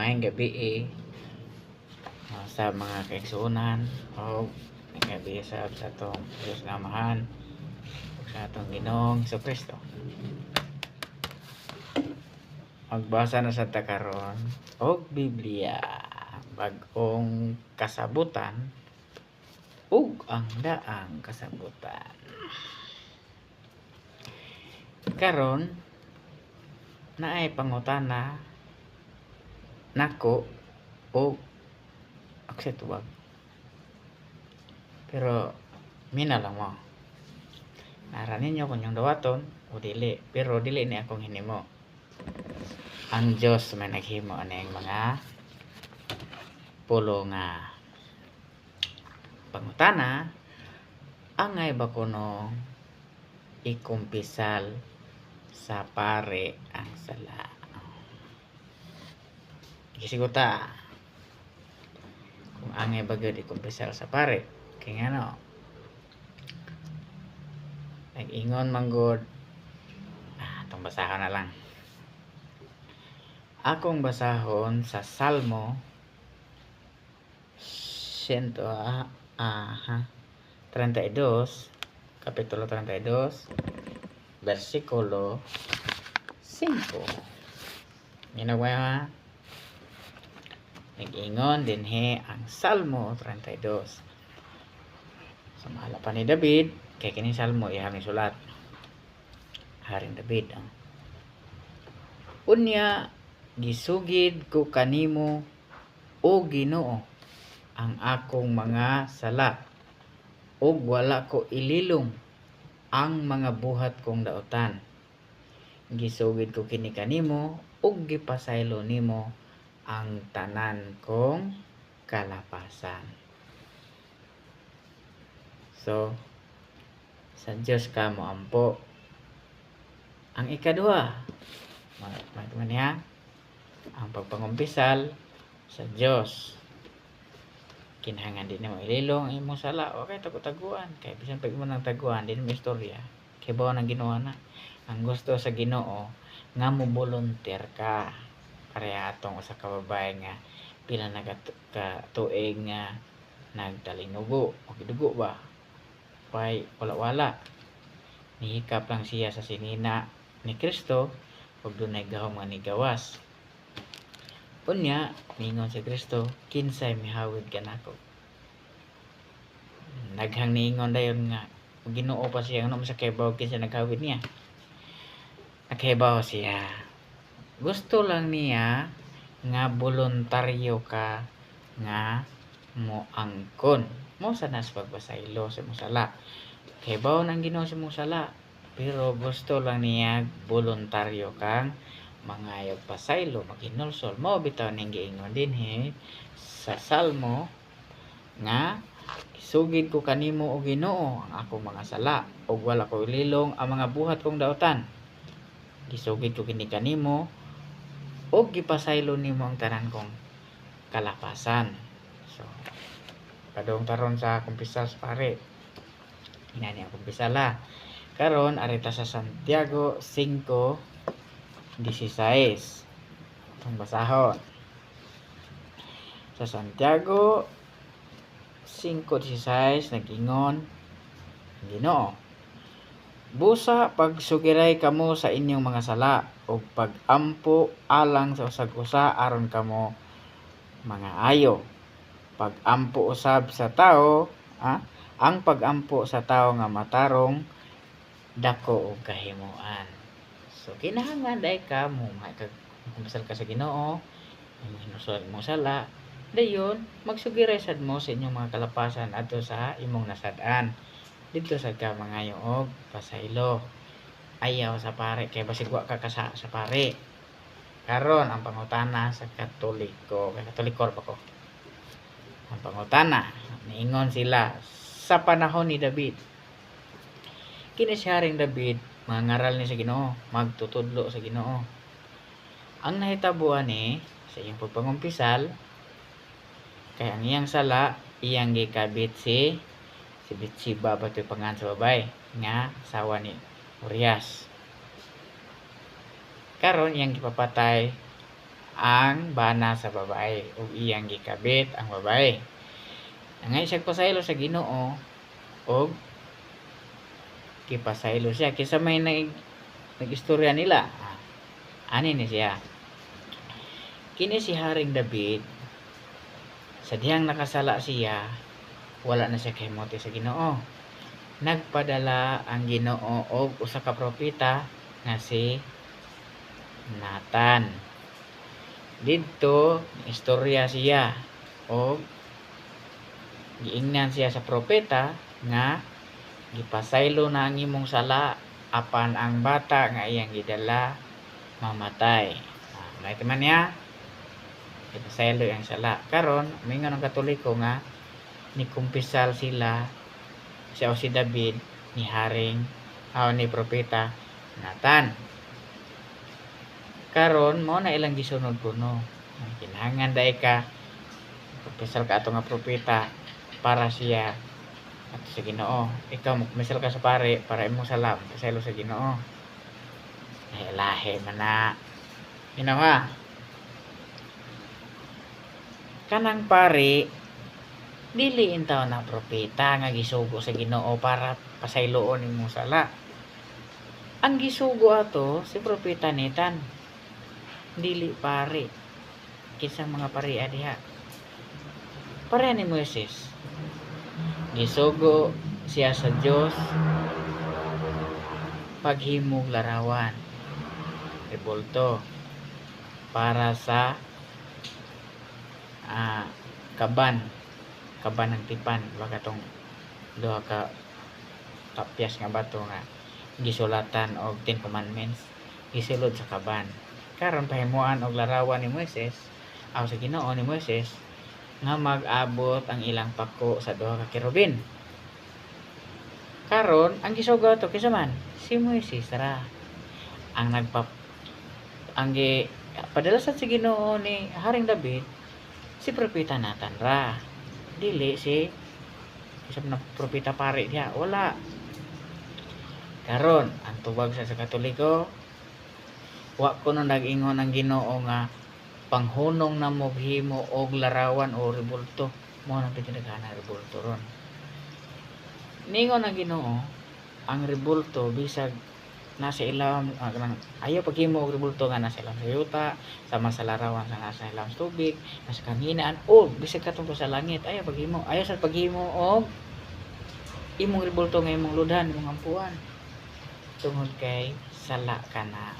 Maayong gabi eh. Ah, sa mga kaigsunan o may gabi sa sa atong Diyos nga amahan sa atong Ginoong Hesus Kristo. Magbasa na sa ta karon og Biblia bag-ong kasabutan ug ang daang kasabutan. Karon naay pangutana nako o akse tuwag. Pero mina lang mo. Naranin nyo kung yung dawaton o dili. Pero dili ni akong hinimo. Ang Diyos may naghimo aning mga pulo nga pangutana angay ba kuno ikumpisal sa pare ang sala. Gisiguta. Kung angay ba gyud ikumpisal sa pare, kay ngano? Nag-ingon manggod. Ah, itong basahon na lang. Akong basahon sa Salmo 100 ah, aha, 32 kapitulo 32 versikulo 5 Ginawa Nag-ingon din he ang Salmo 32 Sa mahala pa ni David Kay kini Salmo ihang ni sulat. Haring David ang Unya gisugid ko kanimo o Ginoo ang akong mga sala ug wala ko ililong ang mga buhat kong daotan. Gisugid ko kini kanimo ug gipasaylo nimo ang tanan kong kalapasan. So sa Dios ka mo ampo ang ikaduha man niya ang pagpangumpisal sa Dios kinahanglan din mo ililong ang imong sala okay tago-taguan kay bisan pag mo nang taguan din mo istorya. Kay bawa nang ginawa na. Ang gusto sa Ginoo nga mo volunteer ka pareha atong usa ka babae nga pila na ka, tuig nga nagtalinugo o dugo ba pay wala wala nihikap lang siya sa sinina ni Kristo ug dunay gahom nga nigawas Unya, ningon si Kristo, kinsay mihawid ka nako. Naghang ningon dayon nga, ginoo pa siya, ano sa kebaw kinsa naghawid niya. Nagkebaw siya. Gusto lang niya nga voluntaryo ka nga mo angkon. Mo sa nas pagbasaylo sa musala. Kebaw nang ginoo sa musala. Pero gusto lang niya voluntaryo kang mangayog pasaylo maginulsol mo bitaw ning giingon din he sa salmo nga sugid ko kanimo o Ginoo ang akong mga sala ug wala ko ililong ang mga buhat kong daotan gisugid ko kini kanimo ug gipasaylo nimo ang tanan kong kalapasan so kadong taron sa kumpisal sa pare inani ang kumpisala karon arita sa Santiago 5 16. Itong basahon. Sa Santiago 5.16 nag-ingon Ginoo Busa pagsugiray kamo sa inyong mga sala o pagampo alang sa usag-usa aron kamo mga ayo. Pagampo usab sa tao, ah, ang pagampo sa tao nga matarong dako og kahimuan. So, kinahanglan dahil ka mo, ka sa ginoo, hinusol mo sala, dayon, magsugiray sad mo sa inyong mga kalapasan ato sa imong nasadaan. Dito sa ka mga og pasaylo. Ayaw sa pare, kay basigwa ka kasa sa pare. Karon ang pangutana sa katoliko, kay katolikor pa ko. Ang pangutana, niingon sila sa panahon ni David. Kini siya David mangaral ni sa Ginoo, magtutudlo sa Ginoo. Ang nahitabuan ni sa iyang pagpangumpisal kay ang iyang sala iyang gikabit si si Bitsiba patoy pangan sa babay nga sawa ni Urias. Karon iyang gipapatay ang bana sa babae ug iyang gikabit ang babae. Angay siya pasaylo sa Ginoo og kipasaylo siya kisa may nag nagistorya nila. Ani ni siya. Kini si Haring David sa dihang nakasala siya wala na siya kahimote sa Ginoo. Nagpadala ang Ginoo og usa ka propeta nga si Nathan. Didto istorya siya og giingnan siya sa propeta nga gipasaylo na ang imong sala apan ang bata nga iyang gidala mamatay. Ah, man niya gipasaylo ang sala. Karon mingon ang katoliko nga ni kumpisal sila siya o si David ni Haring o ni propeta Nathan. Karon mo na ilang gisunod kuno. Ang Kinahanglan dai ka kumpisal ka ato nga propeta para siya at sa Ginoo. Ikaw mo kumisal ka sa pare para imong salam pasaylo sa Ginoo. Ay lahi man na. Ginawa. Kanang pare dili intaw na propeta nga gisugo sa Ginoo para pasayloon imong sala. Ang gisugo ato si propeta Nathan. Dili pare. Kisang mga pare adiha. Pare ni Moises. Gisugo siya sa Dios paghimog larawan. Rebulto para sa ah, kaban kaban ng tipan baka tong duha ka tapyas nga bato nga gisulatan og Ten Commandments gisulod sa kaban. Karon pahimuan og larawan ni Moises aw sa Ginoo ni Moises nga mag-abot ang ilang pako sa duha ka kerubin. Karon ang gisugo to kinsa man si Moises ra. Ang nagpa ang gi padala sa Ginoo ni Haring David si propeta Nathan ra dili si isang na propeta pare diha wala. Karon ang tubag sa, katoliko wa ko no nag-ingon ang Ginoo nga panghunong na mo himo og larawan o rebulto mo nang pinagana rebulto ron. Ningon ang Ginoo ang rebulto bisag nasa ilam ah, kanang ayaw paghimo og rebulto nga nasa ilam sa yuta sama sa larawan sa nasa ilam sa tubig nasa kanginaan o bisag katungko sa langit ayaw paghimo. Ayaw sa paghimo og imong rebulto nga imong ludhan imong ampuan. Tungod kay sala ka na.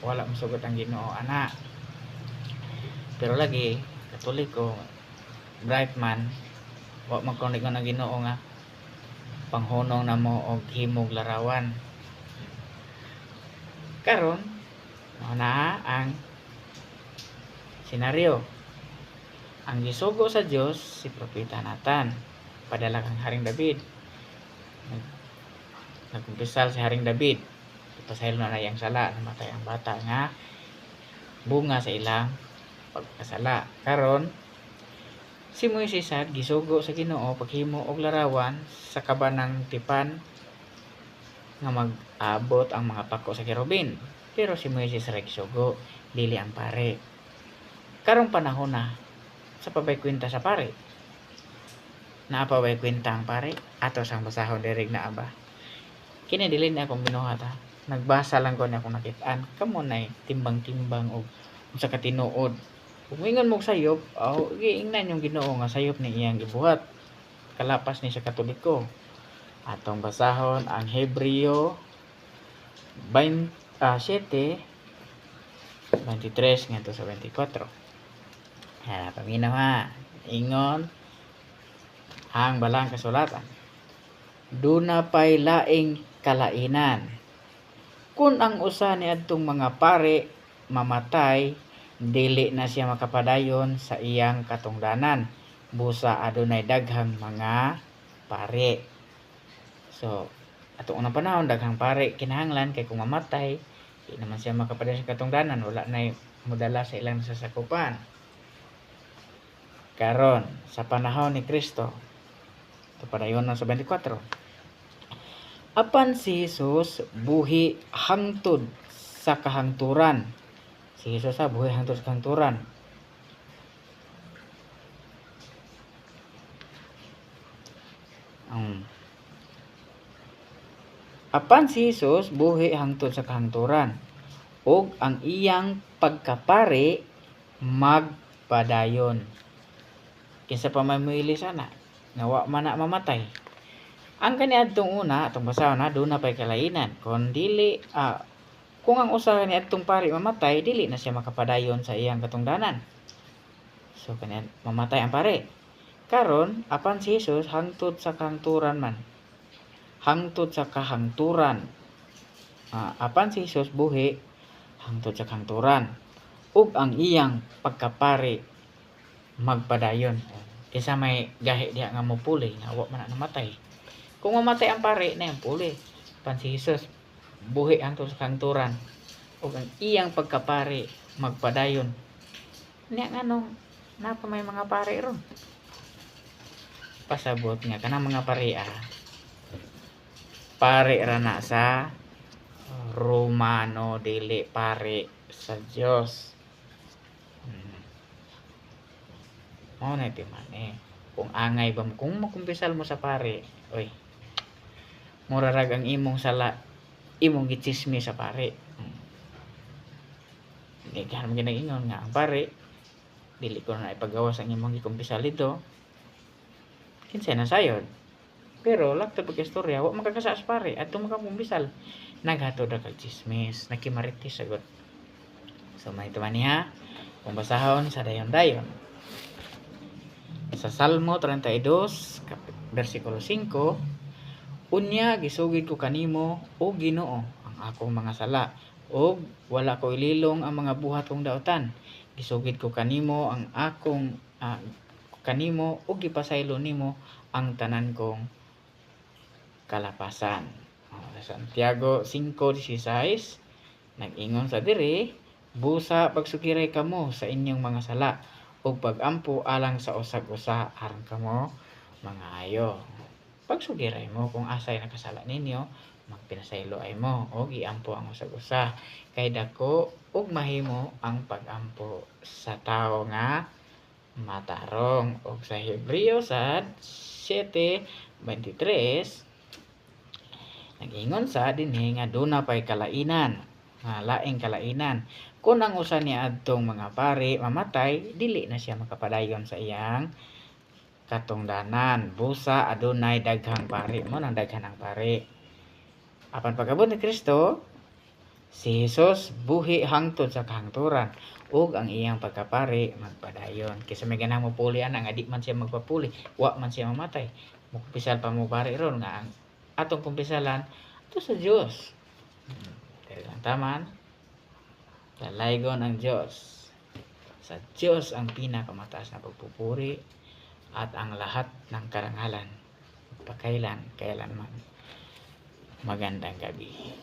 Wala masugot ang Ginoo ana. Pero lagi katoliko bright man wa man ko ng Ginoo nga panghunong na mo og himog larawan karon mao na ang senaryo. Ang gisugo sa Dios si propeta Nathan. Padala kang Haring David. Nag- nagkumpisal si Haring David. Ipasaylo na na iyang sala namatay ang bata nga bunga sa ilang pagkasala. Karon si Moises sad gisugo sa Ginoo paghimo og larawan sa kabanang tipan nga mag-abot ang mga pako sa kerubin pero si Moises gisugo dili ang pare. Karong panahon na sa pabay kwenta sa pare. Naapabay kwenta ang pare. Ato sang basahon dirig na aba. Kini dili na akong binuhat ha nagbasa lang ko na akong nakitaan kamo nay timbang-timbang og unsa ka tinuod. Kung ingon mo sayop aw giingnan yung Ginoo nga sayop ni iyang gibuhat. Kalapas ni sa katoliko atong basahon ang Hebreo 20 ah, 7 23 ngadto sa 24 ha paminaw ha ingon ang balang kasulatan. Duna pay laing kalainan. Kun ang usa ni adtong mga pare mamatay dili na siya makapadayon sa iyang katungdanan. Busa adunay daghang mga pare so atong unang panahon daghang pare kinahanglan kay kung mamatay. Di naman siya makapadayon sa katungdanan wala na mudala sa ilang sasakupan karon sa panahon ni Kristo ito padayon na sa 24 apan si Jesus buhi hangtod sa kahangturan. Si Jesus sa buhay hangtod sa kanturan. Um, apan si Jesus buhi hangtod sa kahangturan ug ang iyang pagkapari magpadayon. Kinsa pa may muili sana? Nga wa man mamatay. Ang kaniadtong una atong basahon na doon na pay kalainan. Kon dili ah, kung ang usa kaniadtong pari mamatay dili na siya makapadayon sa iyang katungdanan. So kani mamatay ang pare. Karon apan si Jesus hangtod sa kahangturan man hangtod sa kahangturan. Ah, apan si Jesus buhi hangtod sa kahangturan. Ug ang iyang pagkapari magpadayon. Kaysa may gahi diha nga mopuli nga wa man na namatay. Kung mamatay ang pare na yung puli. Pan si Jesus buhi hangtod sa kahangturan. Ug ang iyang pagkapari magpadayon. Niya nga nung napa may mga pare ron. Pasabot nga kanang mga paria pare ra na sa Romano dili pare sa Dios. Hmm. mao na iti man eh. Kung angay ba mo kung makumpisal mo sa pare oy murarag ang imong sala imong gitsismi sa pare. Hmm. hindi ka naman ginagingon nga ang pare dili ko na ipagawas ang imong gikumpisal dito. Kinsa na sayod pero lakta pag istorya wa makakasa sa pare. At makakumpisal naghatod ra kag chismis. Nakimaritis sagot. So may tuman niya. Kung sa dayon-dayon sa Salmo 32 kap- versikulo 5 unya gisugid ko kanimo o Ginoo ang akong mga sala ug wala ko ililong ang mga buhat kong daotan. Gisugid ko kanimo ang akong ah, kanimo ug gipasaylo nimo ang tanan kong kalapasan. Sa Santiago 5:16 nag-ingon sa diri busa pagsugiray kamo sa inyong mga sala ug pagampo alang sa usag-usa aron kamo mga ayo pagsugiray mo kung asay nakasala ninyo magpinasaylo ay mo og iampo ang usag-usa. Kay dako ug mahimo ang pagampo sa tawo nga matarong. Ug sa Hebreo sad 7:23 Nag-ingon sa dinhi nga duna pay kalainan, nga laing kalainan. Kung ang usa ni adtong mga pari mamatay, dili na siya makapadayon sa iyang katungdanan. Busa adunay daghang pari mo nang daghan ang pari. Apan pagabot ni Kristo, si Jesus buhi hangtod sa kahangturan ug ang iyang pagkapari magpadayon. Kaysa may ganang mapuli ana nga di man siya magpapuli, wa man siya mamatay. Mukumpisal pa mo pari ron nga ang atong kumpisalan ito sa Dahil ang taman, lalaygon ang Diyos. Sa Diyos ang pinakamataas na pagpupuri at ang lahat ng karangalan. Pakailan, kailanman. Magandang gabi.